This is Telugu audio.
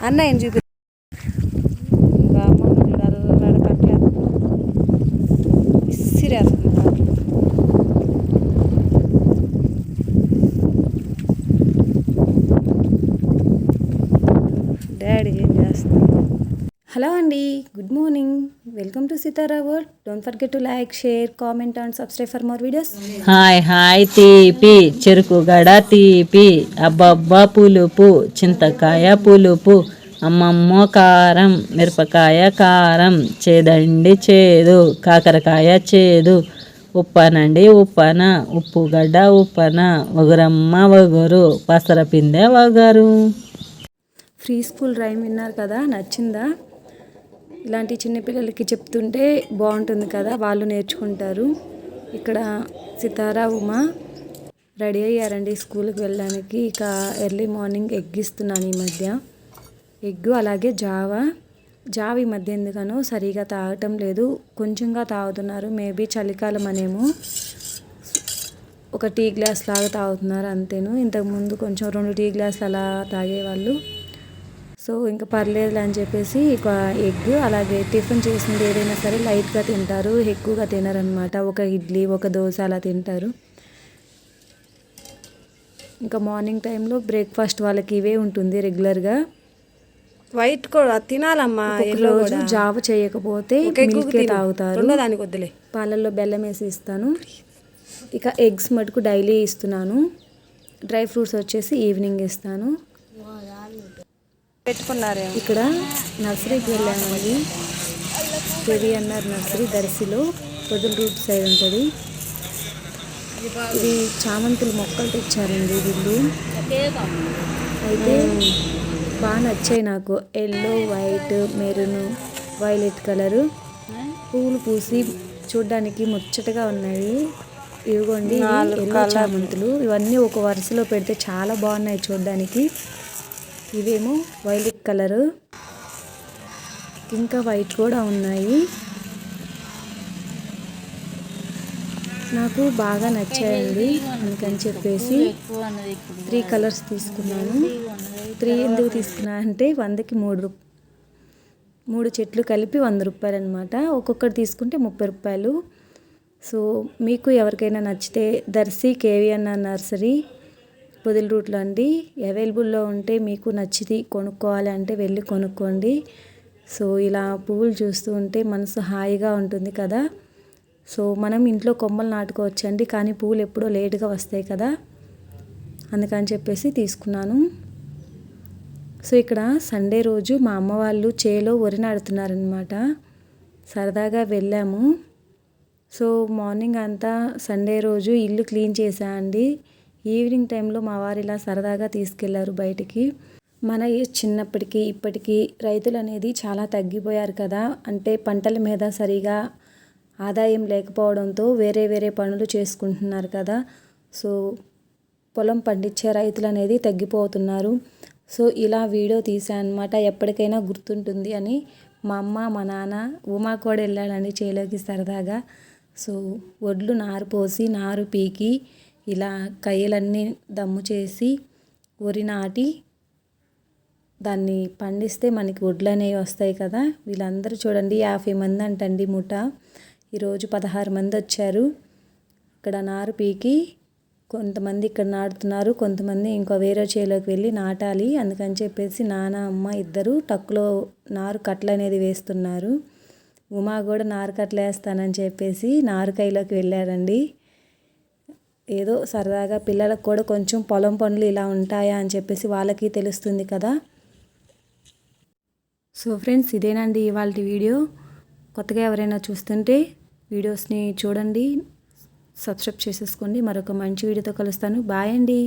అన్న ఏం చూపి డాడీ ఏం హలో అండి good morning. Welcome to Sitara world. Don't forget to like share comment and subscribe for more videos hi hi తీపి చెరుకు గడ తీపి అబ్బబ్బా పులుపు చింతకాయ పులుపు అమ్మమ్మ కారం మిరపకాయ కారం చేదండి చేదు కాకరకాయ చేదు ఉప్పనండి ఉప్పన ఉప్పుగడ్డ ఉప్పన ఒగరమ్మ ఒగరు పసరపిందే ఒగరు ఫ్రీ స్కూల్ రైమ్ విన్నారు కదా నచ్చిందా? ఇలాంటి చిన్నపిల్లలకి చెప్తుంటే బాగుంటుంది కదా వాళ్ళు నేర్చుకుంటారు. ఇక్కడ సితారా ఉమా రెడీ అయ్యారండి స్కూల్కి వెళ్ళడానికి. ఇక ఎర్లీ మార్నింగ్ ఎగ్గిస్తున్నాను ఈ మధ్య. ఎగ్ అలాగే జావా జావ ఈ మధ్య ఎందుకనో సరిగా తాగటం లేదు. కొంచెంగా తాగుతున్నారు. మేబీ చలికాలం అనేమో ఒక టీ గ్లాస్ లాగా తాగుతున్నారు అంతేను. ఇంతకుముందు కొంచెం రెండు టీ గ్లాసులు అలా తాగేవాళ్ళు. సో ఇంకా పర్లేదు అని చెప్పేసి ఒక ఎగ్ అలాగే టిఫిన్ చేసింది ఏదైనా సరే లైట్గా తింటారు. ఎక్కువగా తినరనమాట ఒక ఇడ్లీ ఒక దోశ అలా తింటారు. ఇంకా మార్నింగ్ టైంలో బ్రేక్ఫాస్ట్ వాళ్ళకి ఇవే ఉంటుంది రెగ్యులర్గా. వైట్ కూడా తినాలమ్మా ఒక రోజు జావ చేయకపోతే మిల్కే తాగుతారు. దానికి వద్దులే. పాలల్లో బెల్లం వేసి ఇస్తాను. ఇక ఎగ్స్ మటుకు డైలీ ఇస్తున్నాను. డ్రై ఫ్రూట్స్ వచ్చేసి ఈవినింగ్ ఇస్తాను. పెట్టుకున్నారే. ఇక్కడ నర్సరీకి వెళ్ళామండి కేవీఎన్ఆర్ నర్సరీ దర్శిలో. పొదుల రూట్ సైడ్ ఉంటుంది. ఇది చామంతుల మొక్కలు తెచ్చారండి వీళ్ళు. అయితే బాగా నచ్చాయి నాకు. Yellow white maroon violet colour. పువ్వులు పూసి చూడ్డానికి ముచ్చటగా ఉన్నాయి. ఇవిగోండి ఇవి ఎల్లో చామంతులు. ఇవన్నీ ఒక వరుసలో పెడితే చాలా బాగున్నాయి చూడ్డానికి. ఇవేమో వైలెట్ కలరు. ఇంకా వైట్ కూడా ఉన్నాయి. నాకు బాగా నచ్చాయండి అందుకని చెప్పేసి త్రీ కలర్స్ తీసుకున్నాను. త్రీ ఎందుకు తీసుకున్నా అంటే వందకి మూడు మూడు చెట్లు కలిపి వంద రూపాయలు అనమాట ఒక్కొక్కటి తీసుకుంటే ముప్పై రూపాయలు. సో మీకు ఎవరికైనా నచ్చితే దర్శి కేవీఎన్ఆర్ నర్సరీ పొదిల రూట్లో అండి. అవైలబుల్లో ఉంటే మీకు నచ్చిది కొనుక్కోవాలి అంటే వెళ్ళి కొనుక్కోండి. సో ఇలా పువ్వులు చూస్తూ ఉంటే మనసు హాయిగా ఉంటుంది కదా. సో మనం ఇంట్లో కొమ్మలు నాటుకోవచ్చు అండి కానీ పువ్వులు ఎప్పుడో లేటుగా వస్తాయి కదా. అందుకని చెప్పేసి తీసుకున్నాను. సో ఇక్కడ సండే రోజు మా అమ్మ వాళ్ళు చేలో వరి నాడుతున్నారనమాట సరదాగా వెళ్ళాము. సో మార్నింగ్ అంతా సండే రోజు ఇల్లు క్లీన్ చేసా అండి. ఈవినింగ్ టైంలో మా వారు ఇలా సరదాగా తీసుకెళ్ళారు బయటికి. మన చిన్నప్పటికీ ఇప్పటికీ రైతులు అనేది చాలా తగ్గిపోయారు కదా. అంటే పంటల మీద సరిగా ఆదాయం లేకపోవడంతో వేరే వేరే పనులు చేసుకుంటున్నారు కదా. సో పొలం పండించే రైతులు అనేది తగ్గిపోతున్నారు. సో ఇలా వీడియో తీసాను అనమాట ఎప్పటికైనా గుర్తుంటుంది అని మా అమ్మ మా నాన్న ఉమా కూడా వెళ్ళాడండి చేలోకి సరదాగా. సో వడ్లు నారు పోసి నారు పీకి ఇలా కయ్యలన్నీ దమ్ము చేసి వరి నాటి దాన్ని పండిస్తే మనకి వడ్లు అనేవి వస్తాయి కదా. వీళ్ళందరూ చూడండి యాభై మంది అంటండి ముఠ. ఈరోజు పదహారు మంది వచ్చారు. ఇక్కడ నారు పీకి కొంతమంది ఇక్కడ నాటుతున్నారు. కొంతమంది ఇంకో వేరే చేలోకి వెళ్ళి నాటాలి. అందుకని చెప్పేసి నాన్న అమ్మ ఇద్దరు టక్కులో నారు కట్టలు అనేది వేస్తున్నారు. ఉమా కూడా నారు కట్టలు వేస్తానని చెప్పేసి నారుకాయలోకి వెళ్ళారండి ఏదో సరదాగా పిల్లలకు కూడా కొంచెం పొలం పనులు ఇలా ఉంటాయా అని చెప్పేసి వాళ్ళకి తెలుస్తుంది కదా. సో ఫ్రెండ్స్ ఇదేనండి ఇవాళ వీడియో. కొత్తగా ఎవరైనా చూస్తుంటే వీడియోస్ని చూడండి సబ్స్క్రైబ్ చేసేసుకోండి. మరొక మంచి వీడియోతో కలుస్తాను. బాయ్ అండి.